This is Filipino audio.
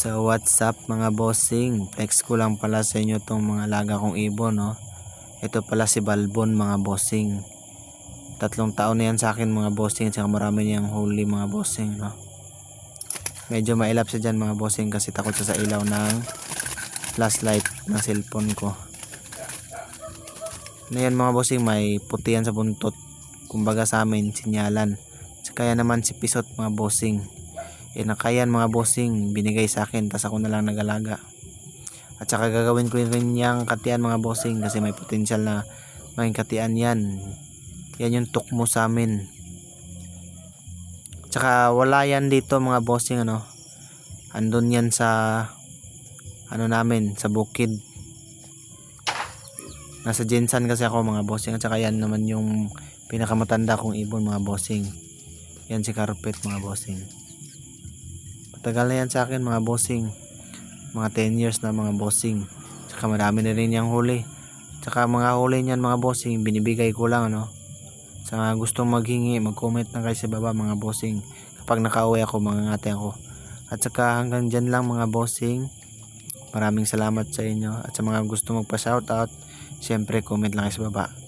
So what's up mga bossing? Flex ko lang pala sa inyo tong mga laga kong ibon no. Ito pala si Balbon mga bossing. Tatlong taon na yan sa akin mga bossing. Saka marami niyang huli mga bossing no. Medyo mailap siya dyan mga bossing kasi takot siya sa ilaw ng flashlight ng cellphone ko. Na mga bossing may puti yan sa buntot. Kumbaga sa amin sinyalan. Kaya naman si Pisot mga bossing. Eh nakayan mga bossing binigay sa akin tas ako na lang nagalaga. At saka gagawin ko rin yung katian mga bossing kasi may potensyal na maging katian yan. Yan yung tukmo sa amin. Tsaka wala yan dito mga bossing ano. Andun yan sa ano namin sa bukid. Nasa Jensan kasi ako mga bossing at saka yan naman yung pinakamatanda kong ibon mga bossing. Yan si Carpet mga bossing. Matagal na yan sa akin mga bossing. Mga 10 years na mga bossing. Tsaka marami na rin yung huli. Tsaka mga huli niyan mga bossing, binibigay ko lang ano. Sa mga gustong maghingi, mag-comment na kayo sa baba mga bossing. Kapag nakauwi ako, mga ngate ako. At saka hanggang dyan lang mga bossing. Maraming salamat sa inyo. At sa mga gusto magpa-shoutout, syempre comment lang kayo sa baba.